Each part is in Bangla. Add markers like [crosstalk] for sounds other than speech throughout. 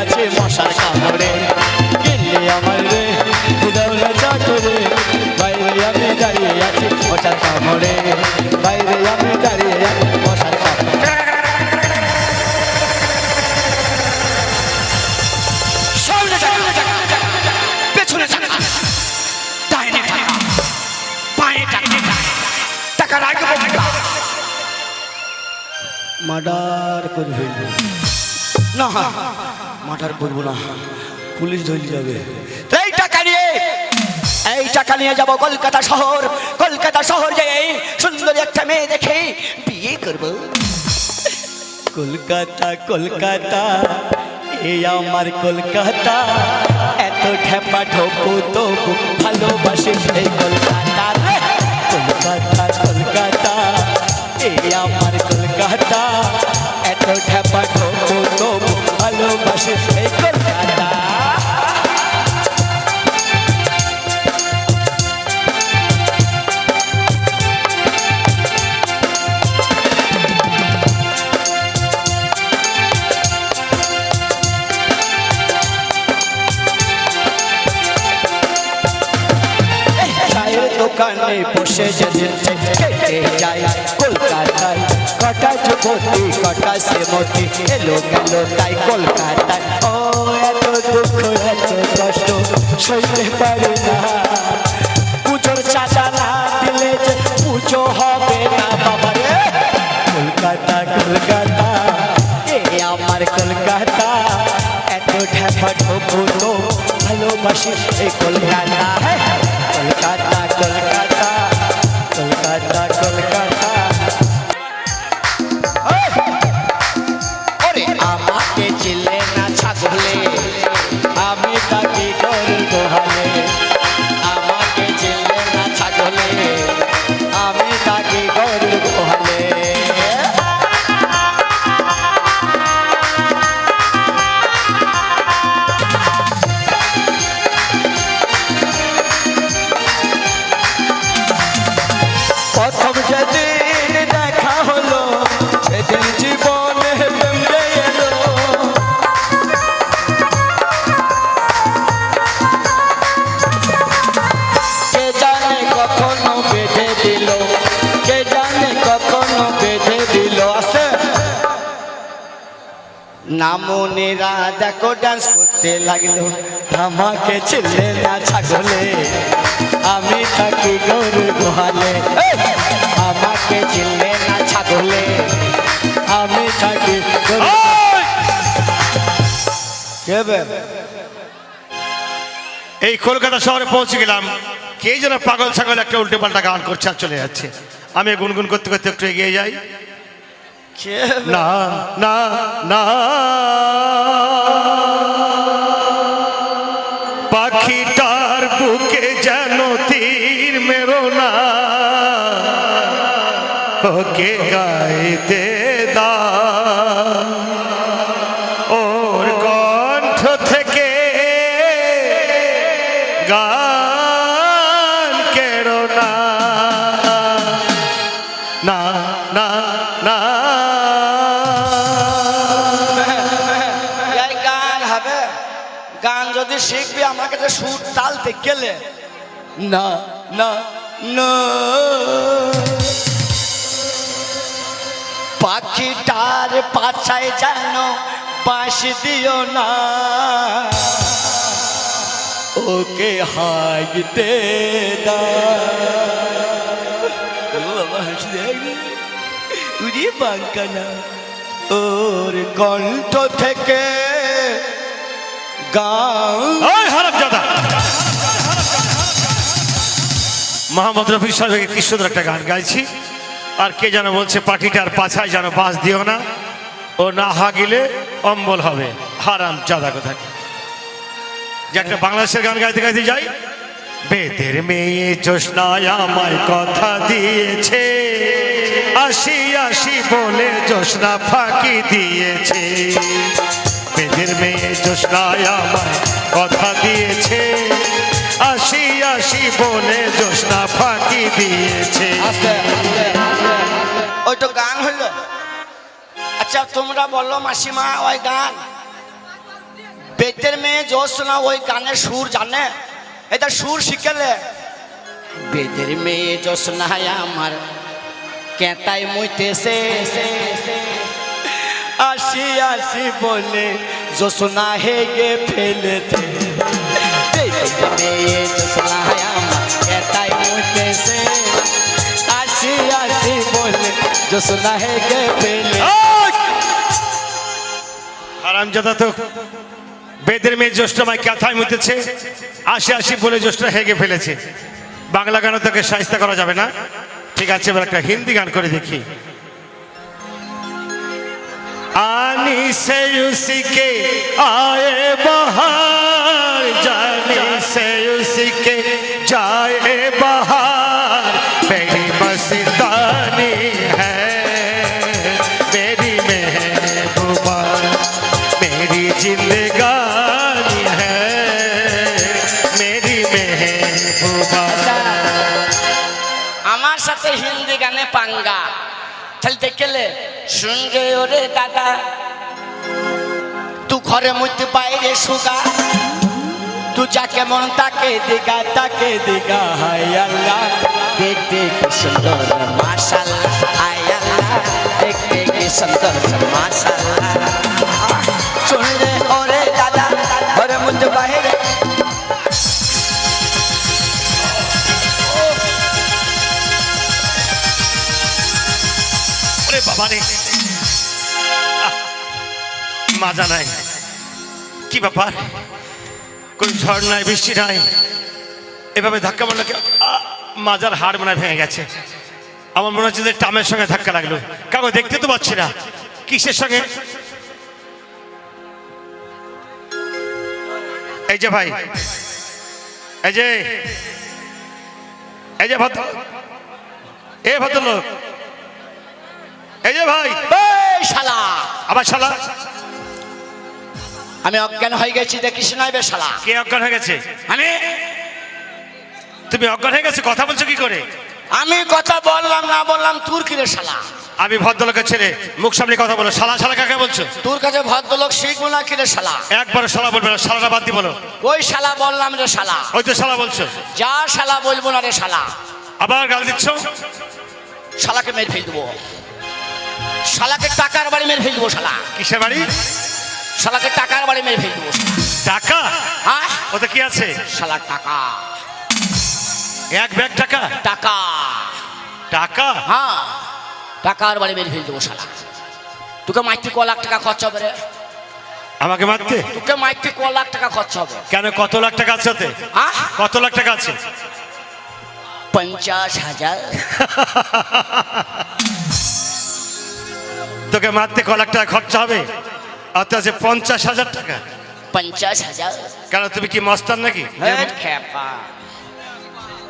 আছে মশার কামড়ে। গেলে আমার রে দাও না চা করে। বাইরে আমি দাঁড়িয়ে আছি মশার কামড়ে। বাইরে আমি দাঁড়িয়ে আছি মশার মার্ডার করে ফেলব না। মার্ডার করব না। পুলিশ ধরে যাবে। এই টাকা নিয়ে, এই টাকা নিয়ে যাব কলকাতা শহর কলকাতা শহর যাই সুন্দর একটা মেয়ে দেখে বিয়ে করব। কলকাতা কলকাতা এই আমার কলকাতা। এত ঠেপা ঠোকো তবু ভালোবাসে কলকাতা। কলকাতা কলকাতা এই আমার কলকাতা। এত ঠেপা ঠোকো তবু ভালোবাসে এই কলকাতা দোকানে বসে যেদিন কেটে যুবতী কটা শ্রীমতী এলো গেল তাই কলকাতায় ও এত দুঃখ এত কষ্ট সইতে পারি না পুজোর চাচা না দিলে যে পুজো হবে না বাবারে কলকাতা কলকাতা এ আমার কলকাতা এত ঠেপা ঠোকো তো ভালোবাসি এই কলকাতা হ্যাঁ নামনেরা দেখো ডান্স করতে লাগল। আমাকে ছেলে না ছাগলে। আমি থাকি গরু গোহালে। এই! আমাকে ছেলে না ছাগলে। আমি থাকি গরু এই! কলকাতা শহরে পৌঁছে গেলাম। কে যেন পাগল ছাগল একটা উল্টে পাল্টা গান করছে আর চলে যাচ্ছে। আমি গুনগুন করতে করতে একটু এগিয়ে যাই। কে? না না না পাখিটার বুকে যেন তীর মেরো না। ওকে গাইতে দা কাছে সুর তালতে গেলে না না না। পাখিটার পাছায় যেন বাঁশ দিও না। ওকে হাগতে দা ও বাবা হাসি উড়িয়ে বাঙ্কানা। ওর কণ্ঠ থেকে মোহাম্মদ রফি সাহেবকে কি সুন্দর একটা গান গাইছি। আর কে যেন বলছে, পাখিটার পাছায় যেন বাঁশ দিও না। ও না হাগিলে অম্বল হবে। হারাম চাঁদা কোথায়? যে একটা বাংলাদেশের গান গাইতে গাইতে যাই। বেদের মেয়ে জোসনায় আমায় কথা দিয়েছে। আসি আসি বলে জোসনা ফাঁকি দিয়েছে। মেয়েদের মেয়ে জোসনায় আমায় কথা দিয়েছে। আসি আসি বলে জোসনা ফাঁকি দিয়েছে। ওই তো গান হলো। আচ্ছা তোমরা বলো মাসিমা, ওই গান। বেতের মেয়ে জোসনা ওই গানের সুর জানে? এটা সুর শিখেলে। বেতের মেয়ে জোসনা আমার কেতাই মুইতেছে। আসি আসি বলে ফেলেছে বেতের মেয়ে জোসনা আমার কেতাই মুইতেছে আসি আসি বলে জোসনা হেগে ফেলে হারামজাদা তো বেদের মেয়ে জ্যৈষ্ঠমায় কথায় মুতেছে। আসি আসি বলে জ্যৈষ্ঠ হেগে ফেলেছে। বাংলা গানও তাকে সাহিত্য করা যাবে না। ঠিক আছে এবার একটা হিন্দি গান করে দেখি। आनी से उसी के आए बहार जाने से उसी के जाए बहार मेरी मस्तानी है मेरी महबूबा मेरी जिंदगानी है मेरी महबूबा আমার সাথে হিন্দি গানে পাঙ্গা খেলতে গেলে শুনবে ওরে দাদা। তু ঘরে মধ্যে বাইরে সুগা। তু যা কেমন তাকে দিগা তাকে দিগা হাই আল্লাহ। দেখতে কি সুন্দর, মাশাল্লাহ হাই আল্লাহ। দেখতে কি সুন্দর, মাশাল্লাহ। শুনবে ওরে দাদা, ঘরে মধ্যে বাইরে ওরে বাবা রে। মাজা নাই। কি ব্যাপার? কোন ঝড় নাই, বৃষ্টি নাই। এভাবে ধাক্কা মারলো মাজার হাড় মনে ভেঙে গেছে। আমার মনে হচ্ছে যে টামের সঙ্গে ধাক্কা লাগল। কাগজ দেখতে তো পাচ্ছি না। কিসের সঙ্গে? এই যে ভাই। এই যে। এই যে ভদ্র এ ভদ্রলোক। এই যে ভাই। শালা। আবার শালা। আমি অজ্ঞান হয়ে গেছি দেখিস নাই বে শালা। কে অজ্ঞান হয়ে গেছে? আমি? তুমি অজ্ঞান হয়ে গেছে কথা বলছো কি করে? আমি কথা বললাম না বললাম তোর কিরে শালা? আমি ভদ্রলোকের ছেলে মুখ সামনে কথা বলো। শালা শালা কাকে বলছো? তোর কাছে ভদ্রলোক শিখব না কিরে শালা? একবার শালা বলবে না শালাটা বাদ দিয়ে বলো। ওই শালা বললাম রে শালা। ওই তো শালা বলছো। যা শালা বলব না রে শালা। আবার গাল দিচ্ছ? শালাকে মেরে ফেল দেবো। শালাকে টাকার বাড়ি মেরে ফেল দেবো শালা। কিসের বাড়ি? শালাকে টাকার বাড়ি মেরে ফেল দেবো টাকা? হ্যাঁ? ওতে কি আছে? শালা টাকা। এক ব্যাগ টাকা? টাকা। টাকা? হ্যাঁ। টাকার বাড়ি মেরে ফেল দেবো শালা। তোকে মাইতে ক লাখ টাকা খরচ হবে রে? আমাকে মারতে? তোকে মাইতে ক লাখ টাকা খরচ হবে। কেন কত লাখ টাকা আছে ওতে? হ্যাঁ? কত লাখ টাকা আছে? পঞ্চাশ হাজার। [laughs] তোকে মারতে ক লাখ টাকা খরচা হবে? আর তো আছে পঞ্চাশ হাজার টাকা। পঞ্চাশ হাজার? কেন তুমি কি মস্তান নাকি?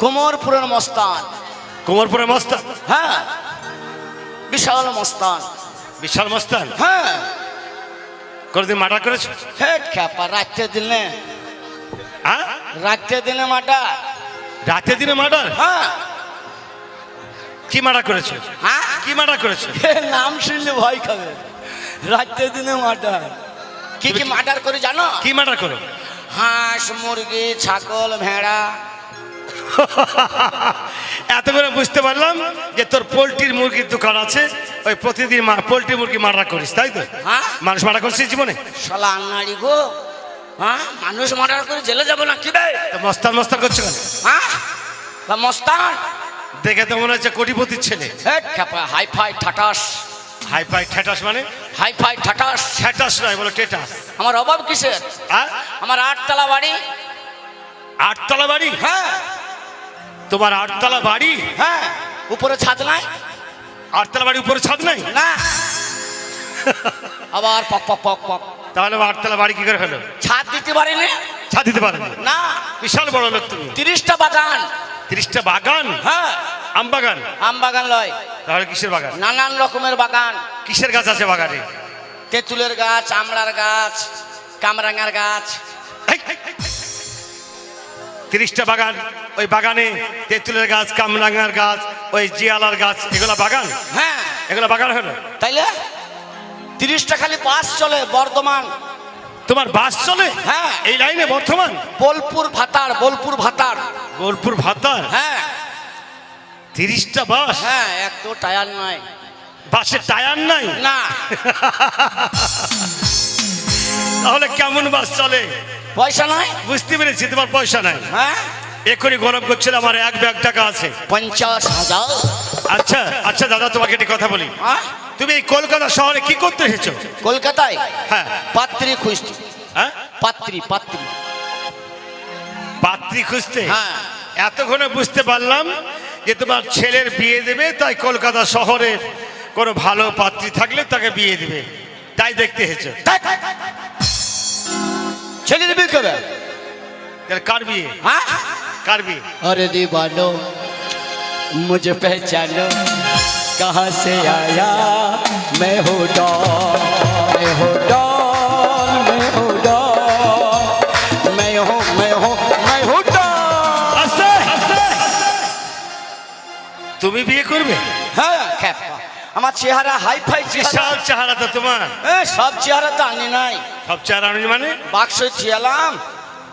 কোমরপুরের মস্তান। কোমরপুরে মস্তান? হ্যাঁ। বিশাল মস্তান। বিশাল মস্তান? হ্যাঁ। কোনোদিন মার্ডার করেছ? হেড খ্যাপা রাত্রে দিনে। হ্যাঁ? রাত্রে দিনে মাটা রাতে দিনে মার্ডার? হ্যাঁ। কি মার্ডার করেছ? হ্যাঁ? কি মার্ডার করেছ? নাম শুনলে ভয় খাবে। রাত্রে দিনে মাটা কি কি মার্ডার করে জানো? কি মার্ডার করো? হাঁস মুরগি ছাগল ভেড়া। [laughs] এত করে বুঝতে পারলাম যে তোর পোলট্রির মুরগির দোকান আছে ওই প্রতিদিন পোলট্রি মুরগি মার্ডার করিস তাই তো? হ্যাঁ। মানুষ মার্ডার করছিস জীবনে? শালা আন্নাড়ি গো। হ্যাঁ? মানুষ মার্ডার করে জেলে যাব না কি তো মস্তান মস্তান করছ কেন? হ্যাঁ? মস্তান? দেখে তো মনে হচ্ছে কোটিপতির ছেলে। খ্যাপা হাই ফাই ঠাটাস। হাই ফাই ঠেটাস মানে? Hi fi ঠাটাস। ঠেটাস নয় বলো টেটাস। আমার অভাব কিসের? আমার আটতলা বাড়ি। আটতলা বাড়ি? হ্যাঁ। তোমার আটতলা বাড়ি? হ্যাঁ উপরে ছাদ নাই? আটতলা বাড়ি উপরে ছাদ নাই? না। আবার পক পক পক পক। তাহলে আটতলা বাড়ি কি করে হলো? ছাদ দিতে পারিনি। ছাদ দিতে পারেন? না। বিশাল বড় লোক তুমি। তিরিশটা বাগান। তিরিশটা বাগান? হ্যাঁ। আম বাগান? আম বাগান লয়। তাহলে কিসের বাগান? নানান রকমের বাগান। কিসের গাছ আছে বাগানে? তেঁতুলের গাছ আমড়ার গাছ কামরাঙার গাছ। তিরিশটা বাগান ওই বাগানে তেঁতুলের গাছ কামরাঙার গাছ ওই জিয়ালার গাছ এগুলো বাগান? হ্যাঁ। এগুলো বাগান হলো তাইলে তিরিশটা খালি বাস চলে বর্ধমান। তোমার বাস চলে? হ্যাঁ। এই লাইনে বর্তমান? বোলপুর ভাতার বোলপুর ভাতার। বোলপুর ভাতার? হ্যাঁ। তিরিশটা বাস? হ্যাঁ এক তো টায়ার নাই। বাসে টায়ার নাই? না। তাহলে কেমন বাস চলে? পয়সা নাই? বুঝতে পেরেছি তোমার পয়সা নাই। হ্যাঁ। এক্ষুনি গরম করছিল আমার এক ব্যাগ টাকা আছে। পঞ্চাশ হাজার। আচ্ছা আচ্ছা দাদা তোমাকে একটি কথা বলি। হ্যাঁ? তুমি কলকাতা শহরে কি করতে এসেছ? কলকাতায়? হ্যাঁ। পাত্রী খুঁজতে। হ্যাঁ? পাত্রী পাত্রী। পাত্রী খুঁজতে? হ্যাঁ। এতক্ষণে বুঝতে পারলাম যে তোমার ছেলের বিয়ে দেবে তাই কলকাতা শহরে কোনো ভালো পাত্রী থাকলে তাকে বিয়ে দেবে। তাই দেখতে এসেছ। ছেলের বিয়ে কবে কার বিয়ে? হ্যাঁ? কার বিয়ে? আরে দিবানো মুঝে পেহচানো कहाँ से आया मैं हूँ डॉन मैं हूँ डॉन मैं हूँ डॉन मैं हूँ मैं हूँ मैं हूँ डॉन আস্তে আস্তে তুমি বিয়ে করবে হ্যাঁ খ্যাপা। আমার চেহারা হাই ফাই চেহারা বিশাল চেহারা তো তোমার এ, সব চেহারা তো আনি নাই সব চেহারা আনি মানে বাক্স ছিয়ালাম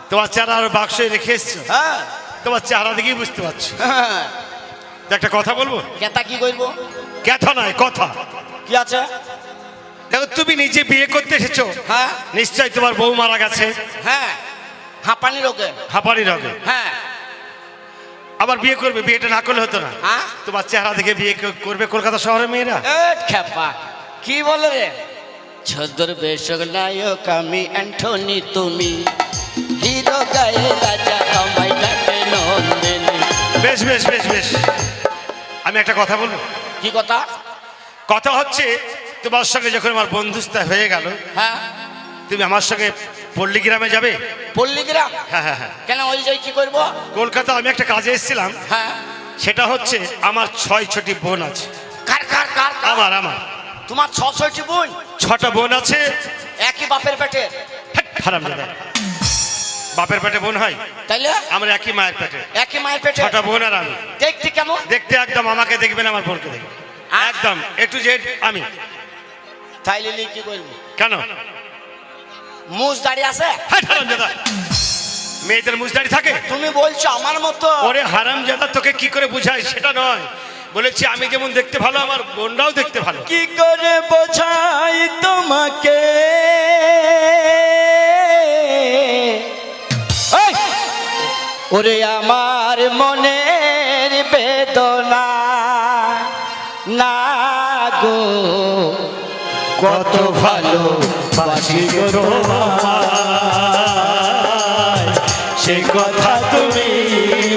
তোমার চেহারা আর বাক্সে রেখে এসছো হ্যাঁ তোমার চেহারা দেখেই বুঝতে পারছো হ্যাঁ। একটা কথা বলব? কেতা কি করব কথা নয় কথা। কি আছে? দেখো তুমি নিজে বিয়ে করতে এসেছ। হ্যাঁ। নিশ্চয় তোমার বউ মারা গেছে। হ্যাঁ। হাঁপানি রোগে। হাঁপানি রগে। হ্যাঁ। আবার বিয়ে করবে বিয়েটা না করলে হতো না। হ্যাঁ? তোমার চেহারা দেখে বিয়ে করবে কলকাতা শহরের মেয়েরা। খেপা। কি বলে রে? ছদর বেশক নায়ক আমি অ্যান্টনি তুমি। হিরো গায়ে রাজা আমায় ডাকে নন্দিনী বেশ বেশ বেশ বেশ। আমি একটা কথা বলব? কি কথা? কথা হচ্ছে তোমার সঙ্গে যখন আমার বন্ধুস্তা হয়ে গেল হ্যাঁ। তুমি আমার সঙ্গে পল্লীগ্রামে যাবে? পল্লীগ্রাম? হ্যাঁ হ্যাঁ হ্যাঁ। কেন ওই যাই কি করব? কলকাতা আমি একটা কাজে এসেছিলাম। হ্যাঁ। সেটা হচ্ছে আমার ছয় ছটি বোন আছে। কার কার কার? আমার আমার। তোমার ছ ছয়টি বোন? ছটা বোন আছে। একই বাপের পেটে? হারাম দাদা বাপের পেটে বোন হয়? তাইলে? আমরা একই মায়ের পেটে। একই মায়ের পেটে? ছটা বোন আর আমি। দেখতে কেমন? দেখতে একদম আমাকে দেখবেন আমার বোনকে দেখবেন। একদম এ টু জেড আমি। তাইলে নিয়ে কি করব? কেন? মুজ দাঁড়িয়ে আছে? মেয়েদের মুজদারি থাকে? তুমি বলছো আমার মতো। ওরে হারাম জাদা তোকে কি করে বুঝায় সেটা নয়। বলেছি আমি যেমন দেখতে ভালো আমার বোনরাও দেখতে ভালো। কি করে বোঝাই তোমাকে? ওরে আমার মনের বেদনা। না গো, কত ভালো বাসি গো সে কথা তুমি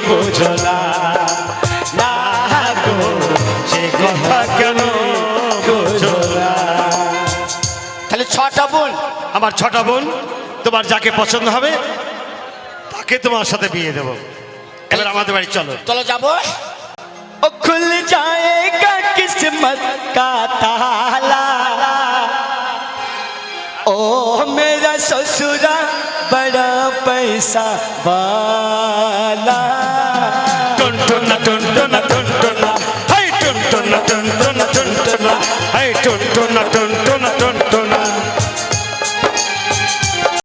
বোঝো না। গো, সে কথা কেন বোঝো? তাহলে ছটা বোন, আমার ছটা বোন, তোমার যাকে পছন্দ হবে তাকে তোমার সাথে বিয়ে দেবো এবার আমাদের বাড়ি চলো चलो जाबो ओ खुल जाएगा किस्मत का ताला ओ मेरा ससुरा बड़ा पैसा वाला টুনটুনা টুনটুনা টুনটুনা হাই টুনটুনা টুনটুনা টুনটুনা হাই টুনটুনা টুনটুনা